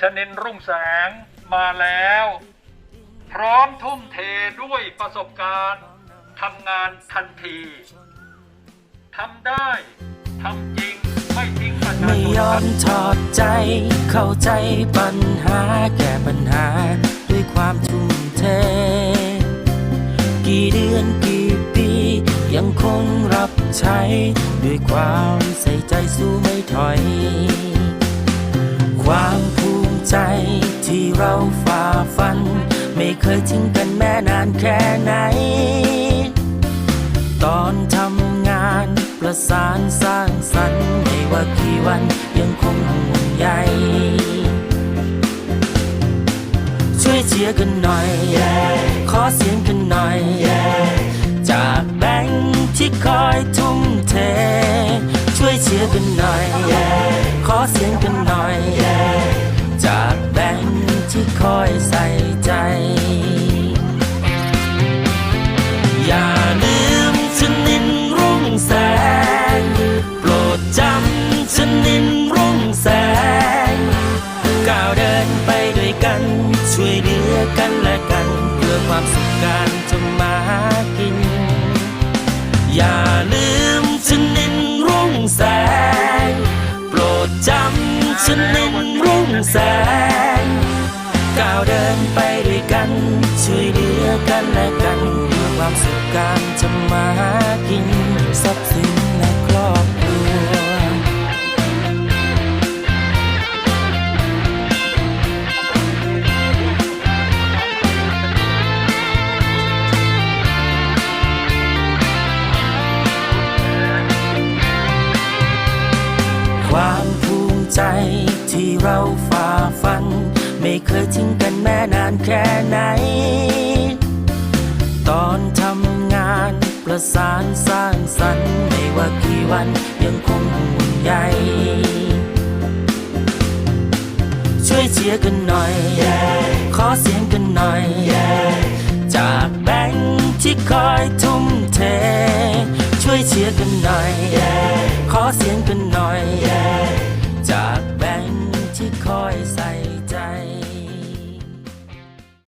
ชนินรุ่งแสงมาแล้ว พร้อมทุ่มเทด้วยประสบการณ์ทำงานทันทีทำได้ทำจริงไม่ทิ้งประชาไม่ยอมถอดใจ เข้าใจปัญหาแก้ปัญหาด้วยความทุ่มเท กี่เดือนกี่ปี ยังคงรับใช้ ด้วยความใส่ใจสู้ไม่ถอย ความภูมิใจที่ เราฝ่าฟัน ไม่เคยทิ้งกันแม้นานแค่ไหน ตอนทำงานประสานสร้างสรรค์ไม่ว่ากี่วันยังคงห่วงใยช่วยเชียร์กันหน่อย ขอเสียงกันหน่อย จากแบงค์ที่คอยทุ่มเท ช่วยเชียร์กันหน่อย ขอเสียงกันหน่อย ที่คอยใส่ใจ อย่าลืมชนินรุ่งแสง โปรดจำชนินรุ่งแสง ก้าวเดินไปด้วยกัน ช่วยเหลือกันและกัน เพื่อความสุขการจะมากิน อย่าลืมชนินรุ่งแสง โปรดจำชนินรุ่งแสง ดินไปด้วยกัน ช่วยเหลือกันและกันเพื่อความสุขการจะมาหากินทรัพย์สินและครอบครัวความภูมิใจที่เราฝ่าฟัน ไม่เคยทิ้งกันแม้นานแค่ไหน ตอนทำงานประสานสร้างสรรค์ไม่ว่ากี่วันยังคงห่วงใยช่วยเชียร์กันหน่อย ขอเสียงกันหน่อย จากแบงค์ที่คอยทุ่มเท ช่วยเชียร์กันหน่อย ขอเสียงกันหน่อย